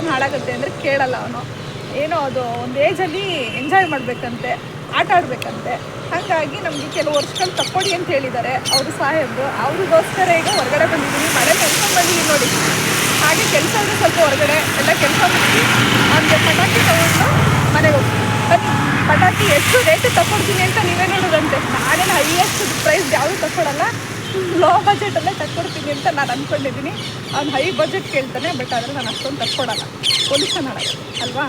Pollution ಹಾಳಾಗುತ್ತೆ ಅಂದರೆ ಕೇಳಲ್ಲ ಅವನು. ಏನೋ ಅದು ಒಂದು ಏಜಲ್ಲಿ ಎಂಜಾಯ್ ಮಾಡಬೇಕಂತೆ, ಆಟ ಆಡಬೇಕಂತೆ. ಹಾಗಾಗಿ ನಮಗೆ ಕೆಲವು ವರ್ಷಗಳು ತಕ್ಕೊಡಿ ಅಂತ ಹೇಳಿದ್ದಾರೆ ಅವರು ಸಾಹೇಬರು. ಅವ್ರಿಗೋಸ್ಕರ ಈಗ ಹೊರಗಡೆ ಬಂದಿದ್ದೀನಿ ಮಳೆ ನೆನ್ಕೊಂಡು ಬಂದಿದ್ದೀನಿ ನೋಡಿ. ಹಾಗೆ ಕೆಲಸ ಅಂದರೆ ಸ್ವಲ್ಪ ಹೊರಗಡೆ ಎಲ್ಲ ಕೆಲಸ ಮುಗಿಸಿ ಅಂದರೆ ಪಟಾಕಿ ತಗೊಂಡು ಮನೆಗೆ ಹೋಗ್ತೀನಿ. ಬನ್ನಿ ಪಟಾಕಿ ಎಷ್ಟು ರೇಟ್ ತಗೊಡ್ತೀನಿ ಅಂತ ನೀವೇ ನೋಡೋದಂತೆ. ನಾನೇನು ಹೈಯೆಸ್ಟ್ ಪ್ರೈಸ್ ಯಾವುದು ತಗೊಡಲ್ಲ ಲೋ ಬಜೆಟಲ್ಲೇ ತಕ್ಕೊಡ್ತೀನಿ ಅಂತ ನಾನು ಅಂದ್ಕೊಂಡಿದ್ದೀನಿ ಅವ್ನು ಹೈ ಬಜೆಟ್ ಕೇಳ್ತಾನೆ ಬಟ್ ಆದರೆ ನಾನು ಅಷ್ಟೊಂದು ತಕ್ಕೊಡಲ್ಲ. ಪೊಲ್ಯೂಷನ್ ಅಲ್ವಾ?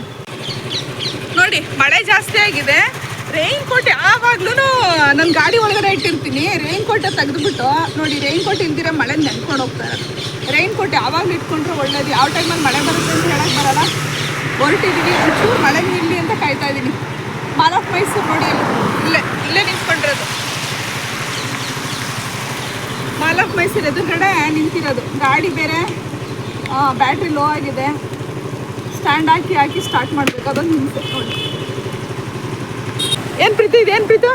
ನೋಡಿ, ಮಳೆ ಜಾಸ್ತಿ ಆಗಿದೆ. ರೈನ್ ಕೋಟ್ ಯಾವಾಗ್ಲೂ ನನ್ನ ಗಾಡಿ ಒಳಗಡೆ ಇಟ್ಟಿರ್ತೀನಿ. ರೈನ್ ಕೋಟ್ ತೆಗೆದುಬಿಟ್ಟು, ನೋಡಿ ರೈನ್ ಕೋಟ್ ಇಲ್ದಿರ ಮಳೆ ನೆನ್ಕೊಂಡು ಹೋಗ್ತಾರೆ ರೈನ್ ಕೋಟ್ ಯಾವಾಗಲೂ ಇಟ್ಕೊಂಡ್ರೆ ಒಳ್ಳೇದು. ಯಾವ ಟೈಮಲ್ಲಿ ಮಳೆ ಬರುತ್ತೆ ಅಂತ ಹೇಳಕ್ ಬರಲ್ಲ. ಹೊರಟಿದ್ದೀವಿ ಒಂಚೂರು ಮಳೆ ನಿಲ್ಲಿ ಅಂತ ಕಾಯ್ತಾ ಇದ್ದೀನಿ ಆಫ್ ಮೈಸೂರು ನೋಡಿ. ಇಲ್ಲೇ ಇಲ್ಲೇ ನಿಂತ್ಕೊಂಡಿರೋದು. ಮಾಲ್ ಆಫ್ ಮೈಸೂರು ಎದುರುಗಡೆ ನಿಂತಿರೋದು. ಗಾಡಿ ಬೇರೆ ಬ್ಯಾಟ್ರಿ ಲೋ ಆಗಿದೆ. ಸ್ಟ್ಯಾಂಡ್ ಹಾಕಿ ಹಾಕಿ ಸ್ಟಾರ್ಟ್ ಮಾಡಬೇಕು. ಅದೊಂದು ನಿಂತು ನೋಡಿ. ಏನು ಪ್ರೀತಿ ಇದೇನು ಪ್ರೀತು?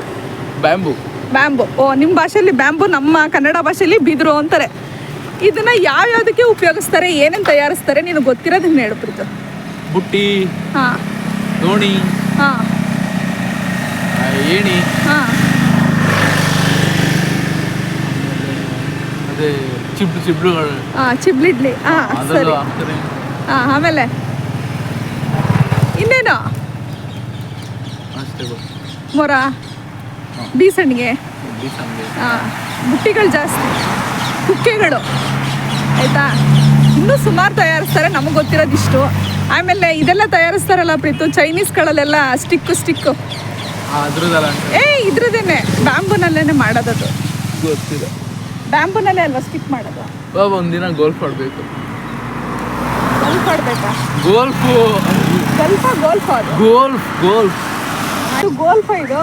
ಬ್ಯಾಂಬು. ಬ್ಯಾಂಬು. ಓ ನಿಮ್ಮ ಭಾಷೆಯಲ್ಲಿ ಬ್ಯಾಂಬು ನಮ್ಮ ಕನ್ನಡ ಭಾಷೆಯಲ್ಲಿ ಬಿದಿರು ಅಂತಾರೆ. ಇದನ್ನ ಯಾವ್ಯಾವುದಕ್ಕೆ ಉಪಯೋಗಿಸ್ತಾರೆ ಏನೇನು ತಯಾರಿಸ್ತಾರೆ ನೀನು ಗೊತ್ತಿರೋದನ್ನ ಹೇಳು ಪ್ರೀತು. ಬುಟ್ಟಿ ಹಾಂ. ದೋಣಿ ಹಾಂ. ಏಣಿ. ಹಾಂ. ಚಿಬ್ಲುಗಳು ಹಾಂ ಸರಿ. ಹಾ ಆಮೇಲೆ. ಇನ್ನೇನು? ಮೊರ? ಬೀಸಣಿಗೆ? ಬೀಸಂಗೆ ಹಾಂ ಬುಟ್ಟಿಗಳು ಜಾಸ್ತಿ. ಕುಕ್ಕೆಗಳು. ಆಯಿತಾ? ಇನ್ನೂ ಸುಮಾರು ತಯಾರಿಸ್ತಾರೆ ನಮಗೆ ಗೊತ್ತಿರೋದಿಷ್ಟು. ಆಮೇಲೆ ಇದೆಲ್ಲ ತಯಾರಿಸ್ತಾರಲ್ಲ ಪ್ರೀತು? ಚೈನೀಸ್ಗಳಲ್ಲೆಲ್ಲ ಸ್ಟಿಕ್ಕು ಸ್ಟಿಕ್ಕು. ಏ ಇದ್ರದೇನೆ ಬ್ಯಾಂಬೂನಲ್ಲೇನೆ ಮಾಡೋದದು. ಗೊತ್ತಿಲ್ಲ. ಬ್ಯಾಂಬುನಲ್ಲೇ ಅಲ್ವಾ ಸ್ಕಿಪ್ ಮಾಡೋದು? ಬಾಬಾ ದಿನ ಗೋಲ್ಫ್ ಆಡಬೇಕು. ಗೋಲ್ಫ್ ಆಡ್ಬೇಕಾ? ಗೋಲ್ಫು ಗಲ್ಫ ಗೋಲ್ಫ್ ಅದು? ಗೋಲ್ಫ್ ಗೋಲ್ಫ್ ಅದು ಗೋಲ್ಫ ಇದು?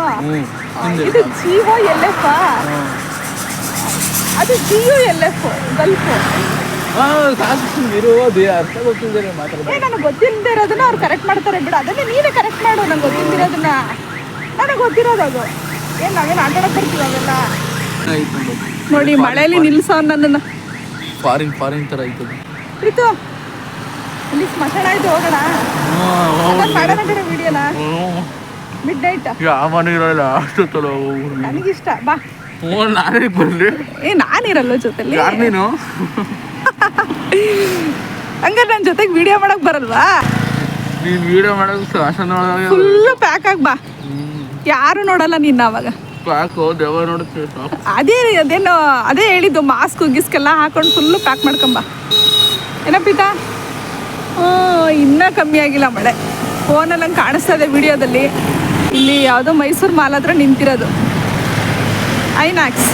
ಇದು ಜಿಒ ಎಲ್ ಎಫ್ ಅದು G O L F gulf ಸಾಕು ಇರೋದು ಅರ್ಥ ಗೊತ್ತಿದ್ದಾರೆ ಮಾತಾಡೋದು ನನಗೆ ಗೊತ್ತಿಲ್ಲದೆ ಇರೋದನ್ನ ಅವ್ರು ಕರೆಕ್ಟ್ ಮಾಡ್ತಾರೆ ಬಿಡು. ಅದನ್ನೇ ನೀನೇ ಕರೆಕ್ಟ್ ಮಾಡು ನಂಗೆ ಗೊತ್ತಿಲ್ದಿರೋದನ್ನ. ನನಗೆ ಗೊತ್ತಿರೋದು ಅದು. ಏನು ನಾವೇನು ಆಟ ಆಡಕ್ಕೆ ಬರ್ತೀವಿ ಅವೆಲ್ಲ? ಆಯ್ತು. ನೋಡಿ ಮಳೆಯಲ್ಲಿ ನಿಲ್ಸೋ ನನ್ನನ್ನು ಫಾರಿನ್ ಫಾರಿನ್ ಥರ ಆಯ್ತದೆ. ಪ್ರೀತು ಇಲ್ಲಿ ಸ್ಮಶಾನ ಆಯ್ತು ಹೋಗೋಣ. ವಿಡಿಯೋನ ಮಿಡ್ ನೈಟ್ ಯಾವ ಇರೋಲ್ಲ ಅಷ್ಟು ತಲೋ ನನಗಿಷ್ಟ ಬಾ. ಓ ನಾನೇ ಬರ್ಲಿ ಏ ನಾನಿರಲ್ಲ ಜೊತೆಲಿ. ಯಾರು ನೀನು? ಹಂಗಾರೆ ನನ್ನ ಜೊತೆಗೆ ವಿಡಿಯೋ ಮಾಡಕ್ ಬರಲ್ವಾ? ನೀನು ವಿಡಿಯೋ ಮಾಡಕ್ ಫುಲ್ ಪ್ಯಾಕ್ ಆಗಿ ಬಾ. ಯಾರು ನೋಡಲ್ಲ ನಿನ್ನ ಅವಾಗ ಸಾಕು ದೆವ್ವ ನೋಡುತ್ತೆ ಸಾಕು ಅದೇ ಅದೇನು ಅದೇ ಹೇಳಿದ್ದು ಮಾಸ್ಕ್ ಗಿಸ್ಕೆಲ್ಲ ಹಾಕೊಂಡು ಫುಲ್ಲು ಪ್ಯಾಕ್ ಮಾಡ್ಕೊಂಬ. ಏನಪ್ಪಿತ ಇನ್ನೂ ಕಮ್ಮಿ ಆಗಿಲ್ಲ ಮಳೆ. ಫೋನಲ್ಲಿ ಹಂಗೆ ಕಾಣಿಸ್ತಾ ಇದೆ ವಿಡಿಯೋದಲ್ಲಿ. ಇಲ್ಲಿ ಯಾವುದೋ ಮೈಸೂರು ಮಾಲ್ ಹತ್ರ ನಿಂತಿರೋದು. ಐನಾಕ್ಸ್.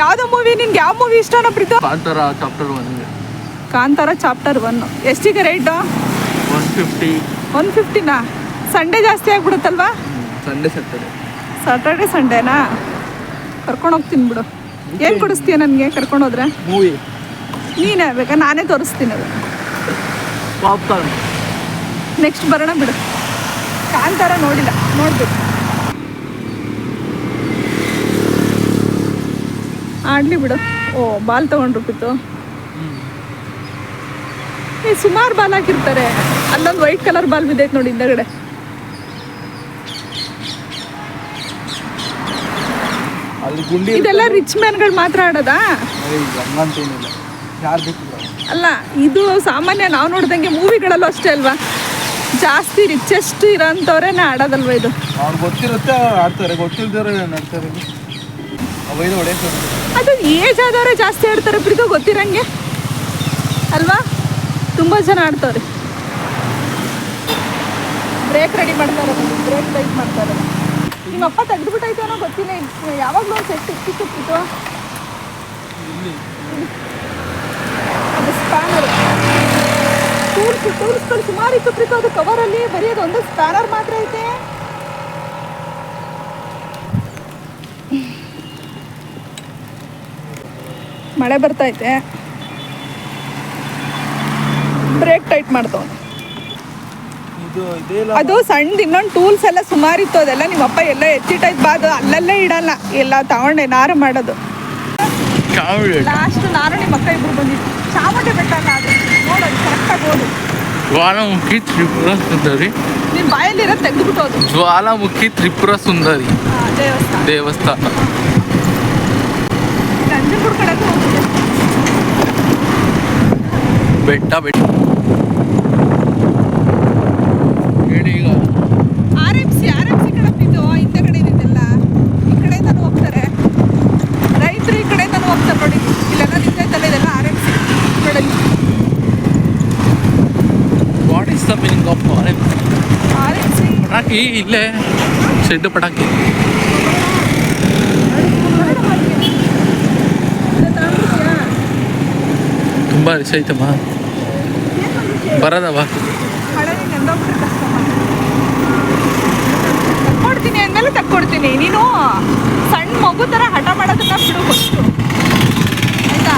ಯಾವುದೋ ಮೂವಿ ನಿನ್ಗೆ ಯಾವ ಮೂವಿ ಇಷ್ಟ Preethu? Kantara chapter one Kantara chapter one ಎಷ್ಟಿಗೆ rate one fifty one ಫಿಫ್ಟಿನಾ ಸಂಡೇ ಜಾಸ್ತಿ ಆಗ್ಬಿಡುತ್ತಲ್ವಾ? ಸಂಡೇ ಸೆಟರ್ಡೆ ಸಾಟರ್ಡೆ ಸಂಡೇನಾ ಕರ್ಕೊಂಡು ಹೋಗ್ತೀನಿ ಬಿಡು. ಏನು ಕೊಡಿಸ್ತೀಯ ನನಗೆ ಕರ್ಕೊಂಡು ಹೋದ್ರೆ? ಮೂವಿ ನೀನೇ ಬೇಕಾ ನಾನೇ ತೋರಿಸ್ತೀನಿ ಅದು ಪಾಪ್ಕಾರ್ನ್ ನೆಕ್ಸ್ಟ್ ಬರೋಣ ಬಿಡು. ಕಾಂತಾರ ನೋಡಿಲ್ಲ ನೋಡ್ಬೇಕು. ಆಡ್ಲಿ ಬಿಡು. ಓ ಬಾಲ್ ತಗೊಂಡ್ರು ಪಿತ್ತು ಏ ಸುಮಾರು ಬಾಲ್ ಹಾಕಿರ್ತಾರೆ. ಅಲ್ಲೊಂದು ವೈಟ್ ಕಲರ್ ಬಾಲ್ ಬಿದ್ದೈತೆ ನೋಡಿ ಹಿಂದಗಡೆ ಅಲ್ಲಿ ಗುಂಡಿ ಇದೆಲ್ಲ ರಿಚ್ ಮ್ಯಾನ್ಗಳು ಮಾತ್ರ ಆಡೋದಾ? ಅಲ್ಲ ಇದು ಸಾಮಾನ್ಯ ನಾವು ನೋಡ್ದಂಗೆ ಮೂವಿಗಳಲ್ಲೂ ಅಷ್ಟೇ ಅಲ್ವಾ? ಜಾಸ್ತಿ ರಿಚೆಸ್ಟ್ ಇರೋಂಥವ್ರೇನೆ ಆಡೋದಲ್ವ ಇದು? ಗೊತ್ತಿರುತ್ತೆ ಆಡ್ತಾರೆ. ಅದು ಏಜ್ ಆದವರೇ ಜಾಸ್ತಿ ಆಡ್ತಾರೆ ಪ್ರೀತು ಗೊತ್ತಿರಂಗೆ? ಅಲ್ವಾ? ತುಂಬ ಜನ ಆಡ್ತಾರೆ. ಬ್ರೇಕ್ ರೆಡಿ ಮಾಡ್ತಾರೆ. ಬ್ರೇಕ್ ಟೈಟ್ ಮಾಡ್ತಾರೆ. ನಿಮ್ಮಪ್ಪ ತೆಗೆದುಬಿಟ್ಟೈತೆ ಅನ್ನೋ ಗೊತ್ತಿಲ್ಲ. ಯಾವಾಗಲೂ ಒಂದು ಸೆಟ್ ಸಿಕ್ಕಿ ಸಿಕ್ಕಿತ್ತು ಅದು ಸ್ಪ್ಯಾನರ್ ಟೂಲ್ಸ್ ಟೂಲ್ಸ್ಗಳು ಸುಮಾರು ಇತ್ತು ಪ್ರೀತು ಅದು ಕವರಲ್ಲಿ ಬರೀ ಅದು ಒಂದು ಸ್ಪ್ಯಾನರ್ ಮಾತ್ರ ಐತೆ. ಮಳೆ ಬರ್ತೈತೆ ಬ್ರೇಕ್ ಟೈಟ್ ಮಾಡ್ತಾವ ಅದು ಸಣ್ಣದು ಇನ್ನೊಂದು ಟೂಲ್ಸ್ ಎಲ್ಲ ಸುಮಾರಿತ್ತು ಅದೆಲ್ಲ ನಿಮ್ಮಪ್ಪ ಎಲ್ಲ ಎತ್ತಿಟ್ಟೈತೆ ಬಾ ಅದು ಅಲ್ಲಲ್ಲೇ ಇಡಲ್ಲ. ಎಲ್ಲ ತಗೊಂಡೆ ನಾರು ಮಾಡೋದು. ಲಾಸ್ಟ್ ನಾನು ನಿಮ್ಮ ಅಕ್ಕ ಇಬ್ರು ಬಂದಿದ್ದು ಚಾಮುಂಡಿ ಬೆಟ್ಟ ಅಲ್ಲ ಅದು ನೋಡೋದು ಕರೆಕ್ಟಾಗಿ ಓದು. ಜ್ವಾಲಾಮುಖಿ ತ್ರಿಪುರ ಸುಂದರಿ. ನಿನ್ ಬಾಯಲ್ಲಿರೋ ತೆಗೆದ್ಬಿಟ್ಟು ಅದು ಜ್ವಾಲಾಮುಖಿ ತ್ರಿಪುರ ಸುಂದರಿ. ದೇವಸ್ಥಾನ. ದೇವಸ್ಥಾನ. ನಂಜನಗೂಡು ಕಡೆಗೂ ಬೆಟ್ಟ ಬೆಟ್ಟ ಹೇಳಿ ಈಗ R M C R M C ಕಡೆ ಇದು ಹಿಂದೆ ಕಡೆ ಇದೆಲ್ಲ ಈ ಕಡೆಯಿಂದನೂ ಹೋಗ್ತಾರೆ ರೈತರು ಈ ಕಡೆಯಿಂದನೂ ಹೋಗ್ತಾರೆ ನೋಡಿ ಇಲ್ಲೆಲ್ಲ ನಿಂತೈತಲ್ಲ ಇದೆಲ್ಲ ಆರ್ ಎಂ ಸಿ ನೋಡಿ what is the meaning of R M ಪಟಾಕಿ ಇಲ್ಲೇ ಶೆಡ್ ಪಟಾಕಿ. ತುಂಬ ರಿಸ್ ಐತಮ್ಮ ಬರೋದವ? ತಕ್ಕೊಡ್ತೀನಿ ಅಂದಮೇಲೆ ತಕ್ಕೊಡ್ತೀನಿ. ನೀನು ಸಣ್ಣ ಮಗು ಥರ ಹಠ ಮಾಡೋದನ್ನ ಬಿಡು ಫಸ್ಟು ಆಯ್ತಾ?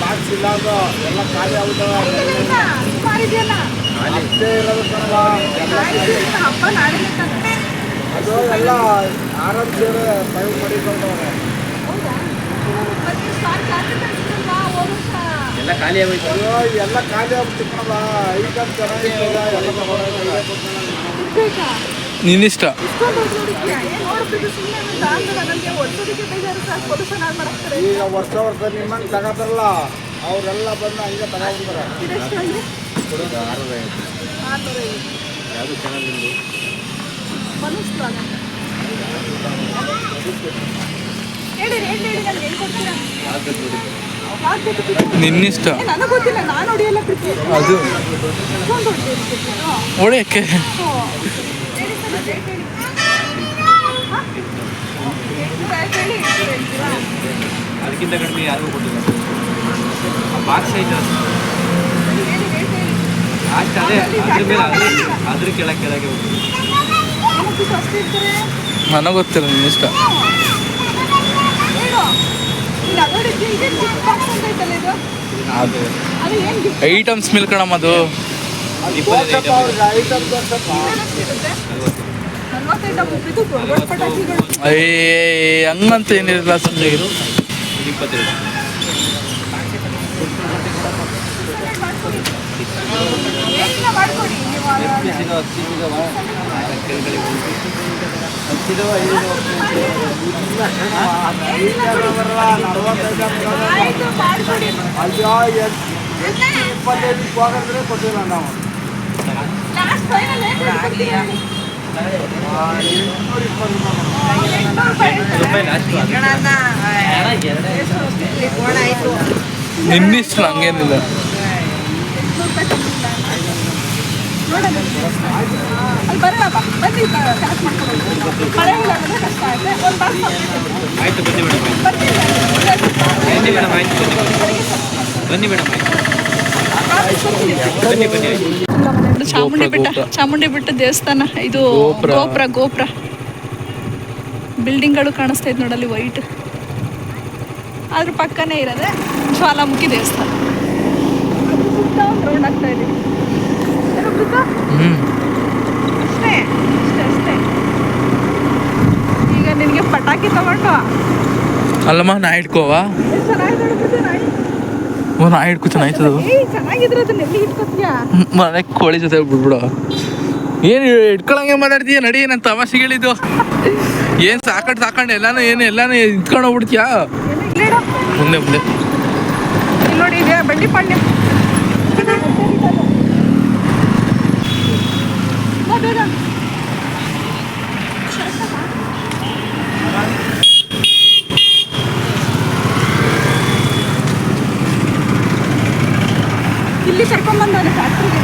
ಬಾಕ್ಸ್ ಇಲ್ಲ ಅದು ಎಲ್ಲ ಖಾಲಿ ಸುಮಾರಿದೆಯಲ್ಲ ಅಷ್ಟೇ ಇರೋದು ಕಣವ ಅದು ಎಲ್ಲ ಆರಾಮ್ ಸೇರಿ ಫೈವ್ ಮಾಡಿಕೊಂಡವ್ರೆ ಎಲ್ಲ ಖಾಲಿ ಆಗೋಯ್ತು ಎಲ್ಲ ಖಾಲಿ ಆಗ್ಬಿಟ್ಟು ಕಣವ ಐಟಮ್ ಚೆನ್ನಾಗಿಲ್ಲ ಎಲ್ಲ ನಿನ್ನಿಷ್ಟ ಈಗ ವರ್ಷ ವರ್ಷ ನಿಮ್ಮಂಗೆ ತಗೋತಾರಲ್ಲ ಅವರೆಲ್ಲ ಬಂದು ಹಂಗೆ ಯಾವುದು ನಿನ್ನಿಷ್ಟ ನನಗೆ ಗೊತ್ತಿಲ್ಲ ನಾನು ಹೊಡಿಯಲ್ಲ ಕ್ರಿಕೆಟ್ ಅದು. ಹೊಡೆಯಕ್ಕೆ ಅದಕ್ಕಿಂತ ಕಡಿಮೆ ಯಾರಿಗೂ ಕೊಟ್ಟಿಲ್ಲ. ಆ ಬಾಕ್ಸ್ ಐತೆ ಅದು. ಅಷ್ಟು ಅದೇ ಅದ್ರ ಮೇಲೆ ಅದ್ರ ಅದ್ರ ಕೆಳಗೆ ಕೆಳಗೆ ಹೋಗ್ತದೆ. ನನಗೆ ಗೊತ್ತಿಲ್ಲ ನಿನ್ನಿಷ್ಟ. ಅದು ಐಟಮ್ಸ್ ಮಿಲ್ ಕಣಮ್ಮ ಅದು. ಅಯ್ಯ ಹಂಗಂತ ಏನಿರಲ್ಲ ಸಂಜೆ ಇದು ಇಪ್ಪತ್ತೆರಡು ಕೆಳಗಡೆ ಐದು ನಾವು ಹಂಗೇನಿಲ್ಲ ಎಂಟ್ನೂರು ರೂಪಾಯಿ ಕೊಟ್ಟಿಲ್ಲ. ನೋಡೋಣ. ಅಲ್ಲಿ ಬರೋಣ ಬನ್ನಿ ಕ್ಯಾಶ್ ಮಾಡ್ಕೊಂಡು ಮಳೆ ಇಲ್ಲ ಅಂದ್ರೆ ಕಷ್ಟ ಆಗುತ್ತೆ ಒಂದು ಬಾಕ್ಸ್ ಆಯ್ತು ಬನ್ನಿ ಮೇಡಮ್ ಆಯ್ತು. ಬನ್ನಿ ಮೇಡಮ್ ಆಯ್ತು ಬನ್ನಿ. ಮೇಡಮ್ ಆಯ್ತು. ಬನ್ನಿ ಬನ್ನಿ ಚಾಮುಂಡಿ ಬೆಟ್ಟ. ಚಾಮುಂಡಿ ಬೆಟ್ಟ ದೇವಸ್ಥಾನ. ಇದು ಗೋಪುರ. ಗೋಪುರ ಬಿಲ್ಡಿಂಗ್ ಬಿಲ್ಡಿಂಗ್ಗಳು ಕಾಣಿಸ್ತಾ ಇದೆ ನೋಡಲ್ಲಿ ವೈಟ್. ಅದ್ರ ಪಕ್ಕನೇ ಇರೋದೇ ಜ್ವಾಲಾಮುಖಿ ದೇವಸ್ಥಾನ. ಅದ್ರ ಸುತ್ತ ಒಂದು ರೌಂಡ್ ಆಗ್ತಾ ಇದೀವಿ ಏನೋ ಗೊತ್ತಾ? ಹ್ಞೂ ಅಷ್ಟೇ ಅಷ್ಟೇ ಅಷ್ಟೇ. ಈಗ ನಿನಗೆ ಪಟಾಕಿ ತಗೊಂಡು ಅಲ್ಲಮ್ಮ ನಾ ಇಟ್ಕೋವಾ. ಓ ನಾ ಇಟ್ಕೋ ಚೆನ್ನಾಗಿದ್ರೆ ಅದನ್ನ ಎಲ್ಲಿ ಇಟ್ಕೊತೀಯಾ ಮನೆ ಕೋಳಿ ಜೊತೆ ಬಿಡ್ಬಿಡು ಏನು ಇಟ್ಕೊಳಂಗೆ ಮಾತಾಡ್ತೀಯ? ನಡಿ ನನ್ನ ತಮಾಷೆ ಹೇಳಿದ್ದು ಏನು ಸಾಕಂಡು ಸಾಕಂಡು ಎಲ್ಲಾನು ಏನು ಎಲ್ಲಾನು ಇಟ್ಕೊಂಡು ಹೋಗ್ಬಿಡ್ತೀಯಾ? ಮುಂದೆ ಮುಂದೆ. ನೋಡಿ ಇದೆ ಬಂಡಿ ಪಾಂಡ್ಯ ಬಾ ಬೇಗ. ಇಲ್ಲಿ ಕರ್ಕೊಂಡ್ಬಂದವನೆ ಫ್ಯಾಕ್ಟ್ರಿಗೆ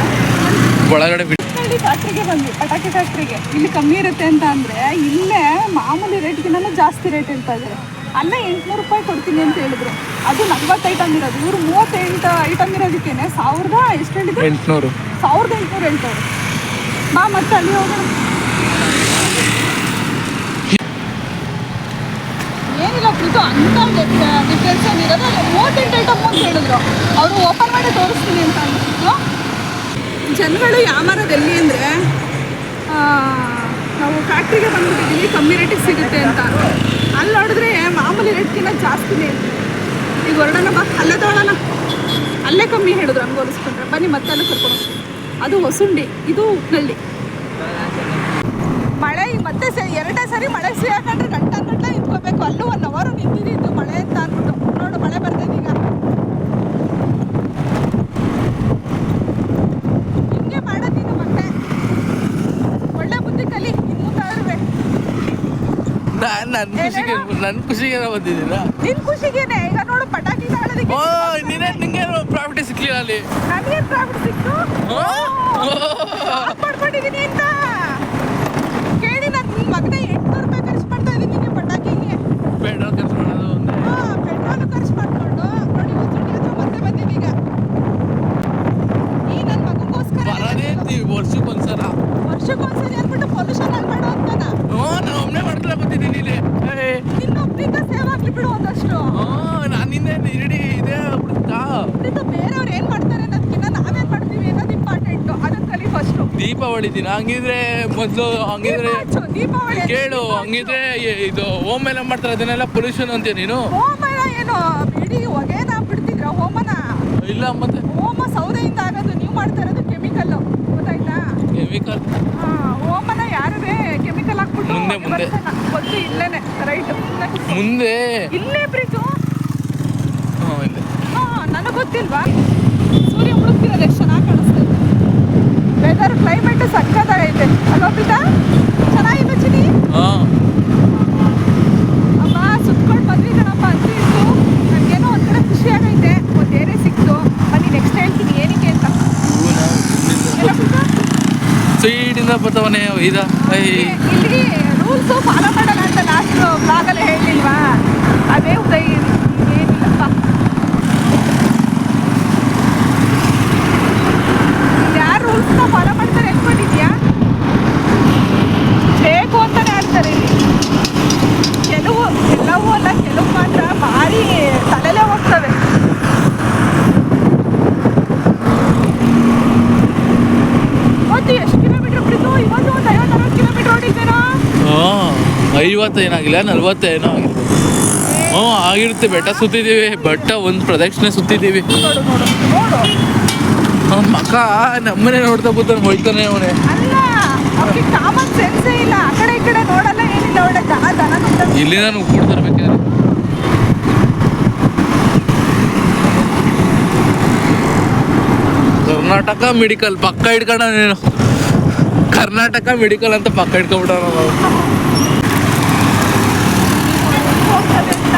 ಒಳಗಡೆ ಇಲ್ಲಿ ಫ್ಯಾಕ್ಟ್ರಿಗೆ ಬಂದ್ವಿ ಪಟಾಕಿ ಫ್ಯಾಕ್ಟ್ರಿಗೆ ಇಲ್ಲಿ ಕಮ್ಮಿ ಇರುತ್ತೆ ಅಂತ ಅಂದ್ರೆ ಇಲ್ಲೇ ಮಾಮೂಲಿ ರೇಟ್ಗಿಂತಲೂ ಜಾಸ್ತಿ ರೇಟ್ ಹೇಳ್ತಾ ಇದ್ದಾರೆ. ಅಲ್ಲೇ ಎಂಟ್ನೂರು ರೂಪಾಯಿ ಕೊಡ್ತೀನಿ ಅಂತ ಹೇಳಿದ್ರು. ಅದು ನಲ್ವತ್ತು ಐಟಮ್ ಇರೋದು ಇವರು ಮೂವತ್ತೆಂಟು ಐಟಮ್ ಇರೋದಕ್ಕೇನೆ ಸಾವಿರದ ಎಷ್ಟು ಹೇಳಿದ್ರು? ಎಂಟುನೂರು. ಸಾವಿರದ ಎಂಟುನೂರು ಹೇಳ್ತಾರೆ. ಬಾ ಮತ್ತೆ ಅಲ್ಲಿ ಹೋಗೋಣ. ಇದು ಅಂತ ಡಿಫ್ರೆನ್ಸ್ ಏನಿರೋದು ಅದು ಮೂವತ್ತೆಂಟು ಐಟಮ್ ಅಂತ ಹೇಳಿದ್ರು ಅವರು ಓಪನ್ ಮಾಡಿ ತೋರಿಸ್ತೀನಿ ಅಂತ ಅಂದ್ಬಿಟ್ಟು. ಜನಗಳು ಯಾಮಾರೋದು ಎಲ್ಲಿ ಅಂದರೆ ನಾವು ಫ್ಯಾಕ್ಟ್ರಿಗೆ ಬಂದ್ಬಿಟ್ಟಿದ್ದೀವಿ ಕಮ್ಮಿ ರೇಟಿಗೆ ಸಿಗುತ್ತೆ ಅಂತ. ಅಲ್ಲಿ ನೋಡಿದ್ರೆ ಮಾಮೂಲಿ ರೇಟ್ಗಿಂತ ಜಾಸ್ತಿನೇ ಇದೆ. ಈಗ ಹೊರಡೋಣ ಬಾ ಅಲ್ಲೇ ತಗೊಳ್ಳೋಣ ಅಲ್ಲೇ ಕಮ್ಮಿ ಹೇಳಿದ್ರು ಹಂಗೆ ಹೋಲಿಸ್ಕೊಂಡ್ರೆ. ಬನ್ನಿ ಮತ್ತೆ ಅಲ್ಲೇ ಕರ್ಕೊಂಡು. ಅದು ಹೊಸುಂಡಿ ಇದು ಉಪ್ನಳ್ಳಿ ಮಳೆ ಮತ್ತೆ ಎರಡೇ ಸರಿ ಮಳೆ ಸಿಗಾಕೊಂಡ್ರೆ ಗಂಟೆ ಗಂಟೆ ನಿಂತ್ಕೋಬೇಕು ಅಲ್ಲೂ ಒನ್ ಅವರು ನಿಂತಿದ್ದು ಮಳೆ ಅಂತ ಅಂದ್ಬಿಟ್ಟು ನೋಡು ಮಳೆ ಬರ್ತೈತೆ ಈಗ ಹಿಂಗೆ ಮಾಡೋದು ನೀನು ಮತ್ತೆ ಒಳ್ಳೆ ಬುದ್ಧಿ ಕಲಿ ಇನ್ನು ಮುಂದಾದ್ರೆ ನಾನು ನನ್ನ ಖುಷಿಗೆ ನನ್ನ ಖುಷಿಗೆ ಬಂದಿದ್ದೀರಾ ನಿನ್ ಖುಷಿಗೇನೆ ಈಗ ನೋಡು ಪಟಾಕಿ ಓ ನೀನೇ ನಿಂಗೆ ಪ್ರಾಫಿಟ್ ಸಿಕ್ಲಿಲ್ಲ ಅಲ್ಲಿ ನನಗೆ ಪ್ರಾಫಿಟ್ ಸಿಕ್ತು. ಮಾಡ್ಕೊಂಡಿದ್ದೀನಿ ಅಂತ ಕೇಳಿ ನನ್ನ ಮಗನೇ ಎಂಟ್ನೂರು ರೂಪಾಯಿ ಖರ್ಚು ಮಾಡ್ತಾ ಇದ್ದೀನಿ ನಿಮಗೆ ಪಟಾಕಿಗೆ ಪೆಟ್ರೋಲ್ ಖರ್ಚು ಮಾಡೋದು ಪೆಟ್ರೋಲ್ ಖರ್ಚು ಮಾಡ್ಕೊಂಡು ಮತ್ತೆ ಬಂದೀವಿ ಈಗ. ಈ ನನ್ನ ಮಗನಿಗೋಸ್ಕರ ಬರೋದೇ ಇರ್ತೀವಿ ವರ್ಷಕ್ಕೊಂದ್ಸಲ. ವರ್ಷಕ್ಕೊಂದ್ಸರಿ ಅಂದ್ಬಿಟ್ಟು ಪೊಲ್ಯೂಷನ್ ಅನ್ಬೇಡ ಅಂತಾನ ಹ್ಞೂ ನಾನು ಒಮ್ಮೆ ಮಾಡ್ಕೊಳಕ್ ಬಂದಿದ್ದೀನಿ ಇಲ್ಲಿ ಸೇವ್ ಆಗ್ಲಿ ಬಿಡು ಒಂದಷ್ಟು. ಹ್ಞೂ ನಾನಿಂದ ಇರಡಿ ಇದು ಬೇರೆಯವ್ರು ಏನ್ ಮಾಡ್ತಾರೆ ಅನ್ನೋದಕ್ಕಿಂತ ನಾವೇನ್ ಮಾಡ್ತೀವಿ ಅನ್ನೋದು ಇಂಪಾರ್ಟೆಂಟ್ ಅದನ್ನ ಕಲಿ ಫಸ್ಟ್ ದೀಪಾವಳಿ ದಿನ ಹಂಗಿದ್ರೆ ಮೊದಲು ಹಂಗಿದ್ರೆ ಕೇಳು ಹಂಗಿದ್ರೆ ಇದು ಹೋಮ್ ಎಲ್ಲ ಮಾಡ್ತಾರೆ ಅದನ್ನೆಲ್ಲ ಪೊಲ್ಯೂಷನ್ ಅಂತೀಯ ನೀನು? ಇಲ್ಲ ಮತ್ತೆ? ಹೋಮ ಸೌದೆಯಿಂದ ಆಗೋದು ನೀವು ಮಾಡ್ತಾ ಇರೋದು ಕೆಮಿಕಲ್ ಗೊತ್ತಾಯ್ತಾ? ಕೆಮಿಕಲ್ ಹಾ, ಹೋಮನ ಯಾರೇ ಕೆಮಿಕಲ್ ಹಾಕ್ಬಿಟ್ಟು ಮುಂದೆ, ಮುಂದೆ. ಬಂದು ಇಲ್ಲೇನೆ ರೈಟ್. ಮುಂದೆ? ಇಲ್ಲೇ ಇಲ್ಲ. ಹಾ ನನಗೆ ಗೊತ್ತಿಲ್ವಾ? ಸೂರ್ಯ ಮುಳುಗ್ತಿರೋದು ಎಷ್ಟು ಚೆನ್ನಾಗಿ ವೆದರ್ ಕ್ಲೈಮೇಟ್ ಸಕ್ಕತ್ತಾಗೈತೆ ಅಲ್ವಾ ಪ್ರೀತಾ? ಚೆನ್ನಾಗಿದೆ ಚಿನಿ ಅಮ್ಮ ಸುತ್ಕೊಂಡು ಬಂದ್ವಿ ಕಣಪ್ಪ ಅಂತ ಇತ್ತು. ನನಗೇನೋ ಒಂಥರ ಖುಷಿ ಆಗೈತೆ. ಒಂದು ಏನೇ ಸಿಕ್ತು. ಬನ್ನಿ ನೆಕ್ಸ್ಟ್ ಹೇಳ್ತೀನಿ ಏನಕ್ಕೆ ಅಂತ? ಸೈಡಿಂದ ಬರ್ತಾವನೆ ಇದ? ಇಲ್ಲಿ ರೂಲ್ಸು ಫಾಲೋ ಮಾಡಲ್ಲ ಅಂತ ಲಾಸ್ಟ್ ಬ್ಲಾಗಲ್ಲಿ ಹೇಳಿಲ್ವಾ? ಅದೇ ಉದಯ ಏನಿಲ್ಲಪ್ಪ ಯಾರು ರೂಲ್ಸ್ನ ಫಾಲೋ ಮಾಡ್ತಾರೆ ಅನ್ಕೊಂಡಿದ್ಯಾ ಬೇಕು ಅಂತಾನೆ ಆಡ್ತಾರೆ ಇಲ್ಲಿ ಕೆಲವು ಎಲ್ಲವೂ ಅಲ್ಲ ಕೆಲವು ಮಾತ್ರ ಭಾರಿ ತಲೆಲೇ ಹೋಗ್ತವೆ ಇವತ್ತು ಎಷ್ಟು ಕಿಲೋಮೀಟರ್ ಬಿಡಿತು ಇವತ್ತು ಒಂದು ಐವತ್ತು ಅರವತ್ತು ಕಿಲೋಮೀಟರ್ ಓಡಿದ್ದೇನೋ ಹಾಂ ಐವತ್ತೇನಾಗಿಲ್ಲ ನಲ್ವತ್ತೇನೋ ಆಗಿಲ್ಲ ಹ್ಞೂ, ಆಗಿರುತ್ತೆ ಬೆಟ್ಟ ಸುತ್ತಿದ್ದೀವಿ, ಬೆಟ್ಟ ಒಂದು ಪ್ರದಕ್ಷಿಣೆ ಸುತ್ತಿದ್ದೀವಿ. ಮಕ್ಕ ನಮ್ಮನೆ ನೋಡ್ತಾ ಕೂತಾನೆ, ಹೋಯ್ತಾನೆ ಅವನೇ. ಇಲ್ಲ ನಾನು ಕೂಡ ತರಬೇಕಾದ್ರೆ. ಕರ್ನಾಟಕ ಮೆಡಿಕಲ್, ಪಕ್ಕ ಹಿಡ್ಕೊಂಡ ಕರ್ನಾಟಕ ಮೆಡಿಕಲ್ ಅಂತ ಪಕ್ಕ ಹಿಡ್ಕೊಂಡ್ಬಿಟ್ಟ ನಾವು ಹೋಗ್ತದೆ ಅಂತ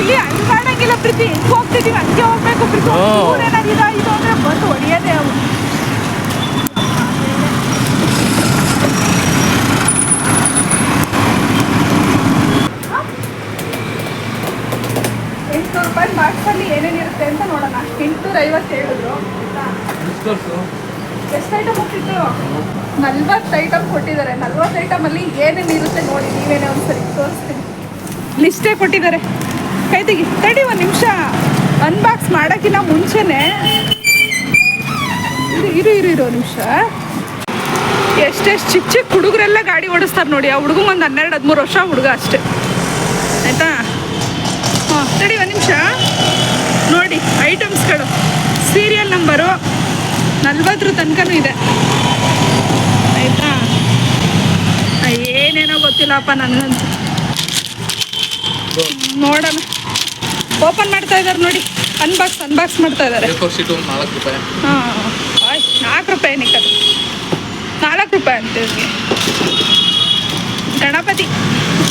ಇಲ್ಲಿ ಹಂಗ್ ಮಾಡಂಗಿಲ್ಲ ಪ್ರೀತಿ ಹಿಂಗೆ ಹೋಗ್ತಿದ್ದೀವಿ ಹಂಗೆ ಹೋಗ್ಬೇಕು ಪ್ರೀತಿ ಹಾ. ಏನಾದ್ರು ಇದು ಇದು ಅಂದ್ರೆ ಬಂದು ಹೊಡಿಯೋದೇ ಅವು ಎಂಟ್ನೂರು ರೂಪಾಯಿ ಏನೇನಿರುತ್ತೆ ಅಂತ ನೋಡೋಣ. ಎಂಟ್ನೂರ ಐವತ್ತು ಹೇಳಿದ್ರು. ಎಷ್ಟು ಐಟಮ್ ಕೊಟ್ಟಿದ್ದು ನಲ್ವತ್ತು ಐಟಮ್ ಕೊಟ್ಟಿದ್ದಾರೆ. ನಲ್ವತ್ತು ಐಟಮಲ್ಲಿ ಏನೇನು ಇರುತ್ತೆ ನೋಡಿ ನೀವೇನೇ ಒಂದ್ಸರಿ ತೋರಿಸ್ತೀನಿ. ಲಿಸ್ಟೇ ಕೊಟ್ಟಿದ್ದಾರೆ. ಕೈ ತಡಿ ಒಂದು ನಿಮಿಷ. ಅನ್ಬಾಕ್ಸ್ ಮಾಡೋಕ್ಕಿಂತ ಮುಂಚೆನೆ ಇರು ಇರು ಇರು, ಇರೋ ನಿಮಿಷ. ಎಷ್ಟೆಷ್ಟು ಚಿಕ್ಕ ಚಿಕ್ಕ ಹುಡುಗರೆಲ್ಲ ಗಾಡಿ ಓಡಿಸ್ತಾರೆ ನೋಡಿ, ಆ ಹುಡುಗ ಒಂದು ಹನ್ನೆರಡು, ಹದಿಮೂರು ವರ್ಷ ಹುಡುಗ ಅಷ್ಟೇ. ಆಯಿತಾ? ಹಾಂ, ತಡಿ ಒಂದು ನಿಮಿಷ. ನೋಡಿ ಐಟಮ್ಸ್ಗಳು ಸೀರಿಯಲ್ ನಂಬರು ನಲ್ವತ್ತರ ತನಕನೂ ಇದೆ. ಆಯಿತಾ? ಏನೇನೋ ಗೊತ್ತಿಲ್ಲಪ್ಪ ನನಗಂತೂ. ನೋಡೋಣ. ಓಪನ್ ಮಾಡ್ತಾ ಇದ್ದಾರೆ ನೋಡಿ. ಅನ್ಬಾಕ್ಸ್ ಅನ್ಬಾಕ್ಸ್ ಮಾಡ್ತಾ ಇದ್ದಾರೆ. ನಾಲ್ಕು ರೂಪಾಯಿ. ಹಾಂ ನಾಲ್ಕು ರೂಪಾಯಿ ನಿಕ್ಕದು ನಾಲ್ಕು ರೂಪಾಯಿ ಅಂತ ಇವ್ರಿಗೆ. ಗಣಪತಿ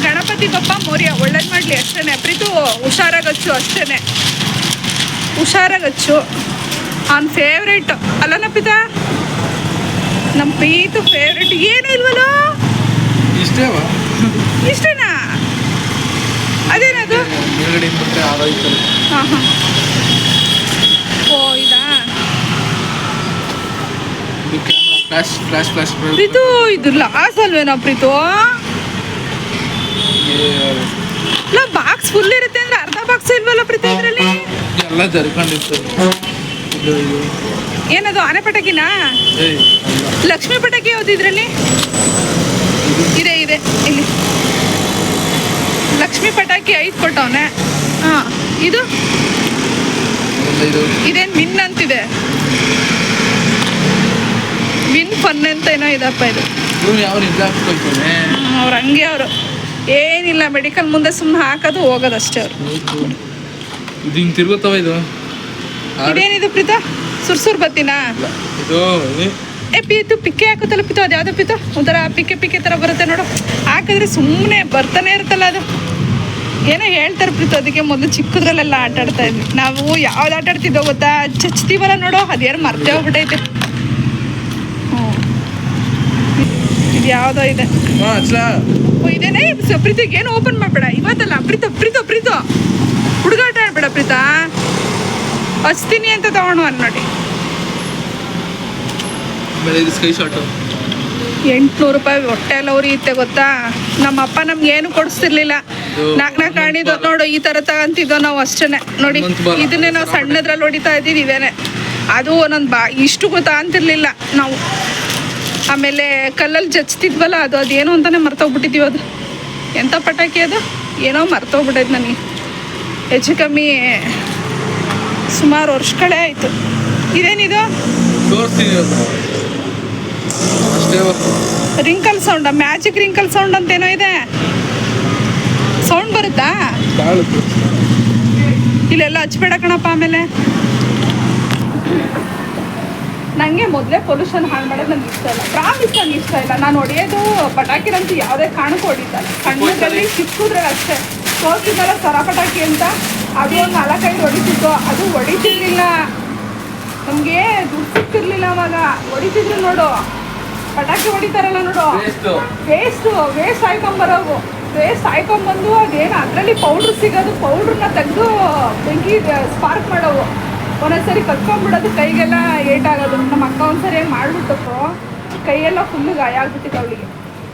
ಗಣಪತಿ ಬಪ್ಪ ಮೌರ್ಯ ಒಳ್ಳೇದು ಮಾಡಲಿ ಅಷ್ಟೇ ಪ್ರೀತು ಹುಷಾರಾಗಚ್ಚು ಅಷ್ಟೇ ಹುಷಾರಾಗಚ್ಚು. ಅವ್ನ ಫೇವ್ರೇಟ್ ಅಲ್ಲ ಪಿತ ನಮ್ಮ ಪ್ರೀತು ಫೇವ್ರೇಟ್ ಏನು ಇಲ್ವಲ್ಲ ಇಷ್ಟೇನಾ? ಬಿಟ್ಟರೆ ಹಾಂ ಹಾಂ. ಓ ಇದಾ? ಫ್ಲಾಶ್ ಫ್ಲಾಶ್ ಫ್ಲಾಶ್ ಪ್ರೀತು ಇದು ಲಾಸ್ ಅಲ್ವೇನಾ ಪ್ರೀತು? ಇಲ್ಲ ಬಾಕ್ಸ್ ಫುಲ್ ಇರುತ್ತೆ ಅಂದ್ರೆ ಅರ್ಧ ಬಾಕ್ಸ್ ಇಲ್ವಲ್ಲ ಪ್ರೀತಿ ಇದ್ರಲ್ಲಿ? ಎಲ್ಲ ಜರ್ಕೊಂಡಿತ್ತು ಏನದು ಆನೆ ಪಟಾಕಿನಾ? ಲಕ್ಷ್ಮೀ ಲಕ್ಷ್ಮಿ ಪಟಾಕಿ ಯಾವ್ದು ಇದ್ರಲ್ಲಿ? ಇದೆ ಇದೆ. ಇಲ್ಲಿ. ಲಕ್ಷ್ಮಿ ಪಟಾಕಿ ಐದು ಕೊಟ್ಟವನೆ. ಹಾ ಇದು? ಇದೇನು ಇದು ಮಿನ್ ಅಂತಿದೆ? ಮಿನ್ ಫನ್ ಅಂತ ಏನೋ ಇದಪ್ಪ ಇದು. ಅವ್ರು ಹಂಗೆ ಅವರು. ಏನಿಲ್ಲ ಮೆಡಿಕಲ್ ಮುಂದೆ ಸುಮ್ಮನೆ ಹಾಕೋದು ಹೋಗೋದಷ್ಟೇ ಅವ್ರು. ಇದು ಹಿಂಗೆ ತಿರ್ಗೋತವ ಇದು? ಇದೇನಿದು ಪ್ರೀತ? ಸುರ್ಸುರ್ ಬತ್ತಿನಾ. ಇದು ಏ, ಪಿ ಪೀತು ಪಿಕ್ಕೆ ಹಾಕುತ್ತಲ್ಲ ಪಿತು ಅದು ಯಾವುದೋ ಪಿತು ಒಂಥರ ಪಿಕ್ಕೆ ಪಿಕ್ಕೆ ಥರ ಬರುತ್ತೆ ನೋಡು. ಹಾಕಿದ್ರೆ ಸುಮ್ಮನೆ ಬರ್ತಾನೆ ಇರುತ್ತಲ್ಲ ಅದು. ಏನೋ ಹೇಳ್ತಾರೆ ಪ್ರೀತು ಅದಕ್ಕೆ ಮೊದಲು ಚಿಕ್ಕದ್ರಲ್ಲೆಲ್ಲ ಆಟ ಆಡ್ತಾ ಇದ್ವಿ. ನಾವು ಯಾವ್ದು ಆಟ ಆಡ್ತಿದ್ದೋ ಗೊತ್ತಾ? ಚಚ್ತೀವಲ್ಲ ನೋಡು ಅದೇನು ಮರ್ತೇ ಹೋಗ್ಬಿಟ್ಟೈತೆ ಇದು ಯಾವುದೋ ಇದೆ. ಇದೇನೆ? ಪ್ರೀತಿಗೆ ಏನು ಓಪನ್ ಮಾಡಬೇಡ. ಇವತ್ತಲ್ಲ ಪ್ರೀತ ಪ್ರೀತ ಪ್ರೀತ. ಹುಡುಗಾಟ ಆಡ್ಬೇಡ ಪ್ರೀತಾ. ಹಚ್ತೀನಿ ಅಂತ ತಗೊಂಡು ಅನ್ ನೋಡಿ. ಎಂಟ್ನೂರು ರೂಪಾಯಿ ಹೊಟ್ಟೆ ಎಲ್ಲ ಉರಿಯುತ್ತೆ ಗೊತ್ತಾ? ನಮ್ಮ ಅಪ್ಪ ನಮ್ಗೆ ಏನು ಕೊಡಿಸ್ತಿರ್ಲಿಲ್ಲ. ನಾಲ್ಕು ನಾಲ್ಕು ಕಾಣಿದ್ದು ನೋಡು ಈ ತರ ತಗಂತಿದ್ದೋ ನಾವು ಅಷ್ಟೇನೆ. ನೋಡಿ ಇದನ್ನೇ ನಾವು ಸಣ್ಣದ್ರಲ್ಲಿ ಹೊಡಿತಾ ಇದ್ದೀವಿ ಇವೇನೆ. ಅದು ಒಂದೊಂದು ಬಾ ಇಷ್ಟು ಗೊತ್ತಾಂತಿರ್ಲಿಲ್ಲ ನಾವು. ಆಮೇಲೆ ಕಲ್ಲಲ್ಲಿ ಜಚ್ತಿದ್ವಲ್ಲ ಅದು ಅದೇನು ಅಂತಾನೆ ಮರ್ತೋಗ್ಬಿಟ್ಟಿದ್ದೀವಿ ಅದು. ಎಂಥ ಪಟಾಕಿ ಅದು? ಏನೋ ಮರ್ತೋಗ್ಬಿಟ್ಟೈತೆ ನನಗೆ. ಹೆಚ್ಚು ಕಮ್ಮಿ ಸುಮಾರು ವರ್ಷಗಳೇ ಆಯಿತು. ಇದೇನಿದು? Wrinkle sound magic wrinkle sound ಅಂತ ಏನೋ ಇದೆ? ಸೌಂಡ್ ಬರುತ್ತಾ? ಇಲ್ಲೆಲ್ಲ ಹಚ್ಬೇಡ ಕಣಪ್ಪ ಆಮೇಲೆ. ನನಗೆ ಮೊದಲೇ ಪೊಲ್ಯೂಷನ್ ಹಾಳು ಮಾಡೋದು ನನಗೆ ಇಷ್ಟ ಇಲ್ಲ. ಪ್ರಾಮಿಸ್ ನಂಗೆ ಇಷ್ಟ ಇಲ್ಲ. ನಾನು ಹೊಡೆಯೋದು ಪಟಾಕಿರಂತೂ ಯಾವುದೇ ಕಾರಣಕ್ಕೂ ಹೊಡಿತಾರೆ ಕಣ್ಣಲ್ಲಿ ಸಿಕ್ಕಿದ್ರೆ ಅಷ್ಟೇ. ತೋರಿಸಿದಾರ ಸರ ಪಟಾಕಿ ಅಂತ. ಅದು ಒಂದು ನಾಲ್ಕೈದು ಹೊಡಿತಿತ್ತು. ಅದು ಹೊಡಿತಿರ್ಲಿಲ್ಲ. ನಮಗೆ ದುಡ್ಡು ಸಿಕ್ತಿರ್ಲಿಲ್ಲ ಅವಾಗ. ಹೊಡಿತಿದ್ರು ನೋಡು. ಪಟಾಕಿ ಹೊಡಿತಾರಲ್ಲ ನೋಡು. ವೇಸ್ಟು ವೇಸ್ಟ್ ಆಯ್ಕೊಂಬರೋವು ವೇಸ್ಟ್ ಬಂದು ಅದೇನು ಅದರಲ್ಲಿ ಪೌಡ್ರ್ ಸಿಗೋದು ಪೌಡ್ರನ್ನ ತೆಗೆದು ಬೆಂಕಿ ಸ್ಪಾರ್ಕ್ ಮಾಡೋವು. ಒಂದೊಂದ್ಸರಿ ಕತ್ಕೊಂಡ್ಬಿಡೋದು ಕೈಗೆಲ್ಲ ಏಟಾಗೋದು. ನಮ್ಮ ಅಕ್ಕ ಒಂದ್ಸರಿ ಏನು ಮಾಡಿಬಿಟ್ಟಪ್ಪು ಕೈಯೆಲ್ಲ ಫುಲ್ಲು ಗಾಯ ಆಗ್ಬಿಟ್ಟಿತ್ತು ಅವಳಿಗೆ.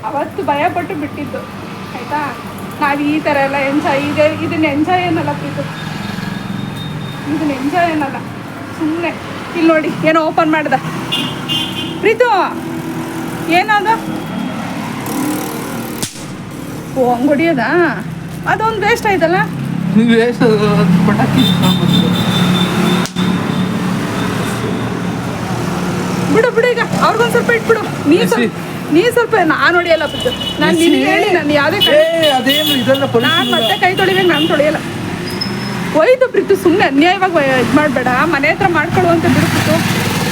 ಅವತ್ತು ಭಯಪಟ್ಟು ಬಿಟ್ಟಿದ್ದು, ಆಯಿತಾ? ನಾವು ಈ ಥರ ಎಲ್ಲ ಎಂಜಾಯ್ ಈಗ ಇದನ್ನ ಎಂಜಾಯ್ ಏನಲ್ಲ ಪ್ರೀತು? ಇದನ್ನ ಎಂಜಾಯ್ ಏನಲ್ಲ? ಸುಮ್ಮನೆ ಇಲ್ಲಿ ನೋಡಿ ಏನೋ ಓಪನ್ ಮಾಡ್ದೆ. ಪ್ರೀತು, ಏನದು? ಓ ಹಂಗೆ ಹೊಡಿಯೋದಾ ಅದೊಂದು ವೇಸ್ಟ್ ಆಯ್ತಲ್ಲ? ಎಷ್ಟು ಪಟಾಕಿ. ಬಿಡು ಬಿಡು ಈಗ. ಅವ್ರಿಗೊಂದು ಸ್ವಲ್ಪ ಇಟ್ಬಿಡು. ನೀ ಸ್ವಲ್ಪ ನೀ ಸ್ವಲ್ಪ ನಾನು ಹೊಡಿಯಲ್ಲ ಬಿದ್ದು. ನಾನು ನಿನ್ಗೆ ಹೇಳಿ ನಾನು ಯಾವುದೇ ಏ ಅದೇನು ಇದೆಲ್ಲ ನಾನು ಮತ್ತೆ ಕೈ ತೊಳಿಬೇಕು ನಾನು ತೊಳೆಯಲ್ಲ. ಒಯ್ದು ಪ್ರೀತು ಸುಮ್ಮನೆ ಅನ್ಯಾಯವಾಗಿ ಇದು ಮಾಡಬೇಡ. ಮನೆ ಹತ್ರ ಮಾಡ್ಕೊಳ್ಳುವಂತ ಅಂತ ಬಿಡು ಪ್ರೀತು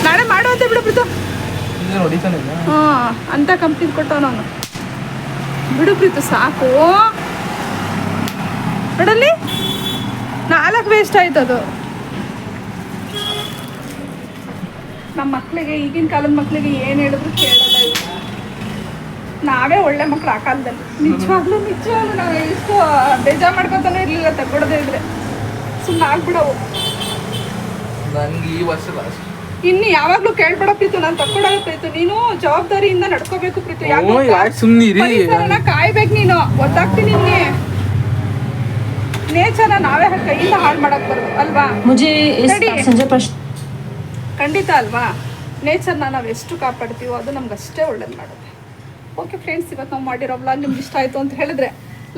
ನಾಳೆ ಮಾಡು ಅಂತ ಬಿಡು ಬಿಡ್ತು? ಹಾಂ ಅಂತ ಕಂಪ್ನಿ ಕೊಟ್ಟವನು ನಾನು ಬಿಡು ಪ್ರೀತು ಸಾಕು. ನೋಡಲ್ಲಿ? ನಾಲ್ಕು ವೇಸ್ಟ್ ಆಯ್ತು ಅದು ನಮ್ಮ ಮಕ್ಕಳಿಗೆ ಈಗಿನ ಕಾಲದ ಮಕ್ಕಳಿಗೆ ಏನು ಹೇಳಿದ್ರು ಕೇಳಲ್ಲ ಇಲ್ಲ ನಾವೇ ಒಳ್ಳೆ ಮಕ್ಳು ಆ ಕಾಲದಲ್ಲಿ. ನಿಜವಾಗ್ಲೂ ನಿಜವಾಗ್ಲೂ ನಾವು ಎಷ್ಟು ಬೇಜಾರು ಮಾಡ್ಕೊತಾನೆ ಇರಲಿಲ್ಲ ತಗೊಳ್ಳೋದೇ ಇದ್ರೆ. ಸುಮ್ಮನೆ ಆಗ್ಬಿಡವು. ನನ್ಗೆ ಈ ವರ್ಷ ಲಾಸ್ಟ್ ಇನ್ನು ಯಾವಾಗ್ಲೂ ಕೇಳ್ಬೇಡ ಪ್ರೀತು ನಾನ್ ತಕ್ಕೊಡಲ್ಲ ಪ್ರೀತು. ನೀನು ಜವಾಬ್ದಾರಿಯಿಂದ ನಡ್ಕೋಬೇಕು ಪ್ರೀತು. ಯಾಕೆ ಸುಮ್ಮನೆ ಕಾಯ್ಬೇಕು ನೀನು. ಗೊತ್ತಾಗ್ತೀನಿ ನಿನ್ಗೆ ನೇಚರ್ ನಾವೇ ಕೈಯಿಂದ ಹಾಳು ಮಾಡಕ್ ಬರೋದು ಅಲ್ವಾ? ಖಂಡಿತ ಅಲ್ವಾ? ನೇಚರ್ನ ನಾವು ಎಷ್ಟು ಕಾಪಾಡ್ತೀವೋ ಅದು ನಮ್ಗೆ ಅಷ್ಟೇ ಒಳ್ಳೇದು ಮಾಡುತ್ತೆ. ಓಕೆ ಫ್ರೆಂಡ್ಸ್ ಇವತ್ತು ನಾವು ಮಾಡಿರೋ ಬ್ಲಾಗ್ ನಿಮ್ಗೆ ಇಷ್ಟ ಆಯ್ತು ಅಂತ ಹೇಳಿದ್ರೆ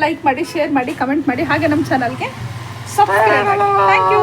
ಲೈಕ್ ಮಾಡಿ ಶೇರ್ ಮಾಡಿ ಕಮೆಂಟ್ ಮಾಡಿ ಹಾಗೆ ನಮ್ಮ ಚಾನಲ್ಗೆ ಸಬ್ಸ್ಕ್ರೈಬ್ ಮಾಡಿ. Thank you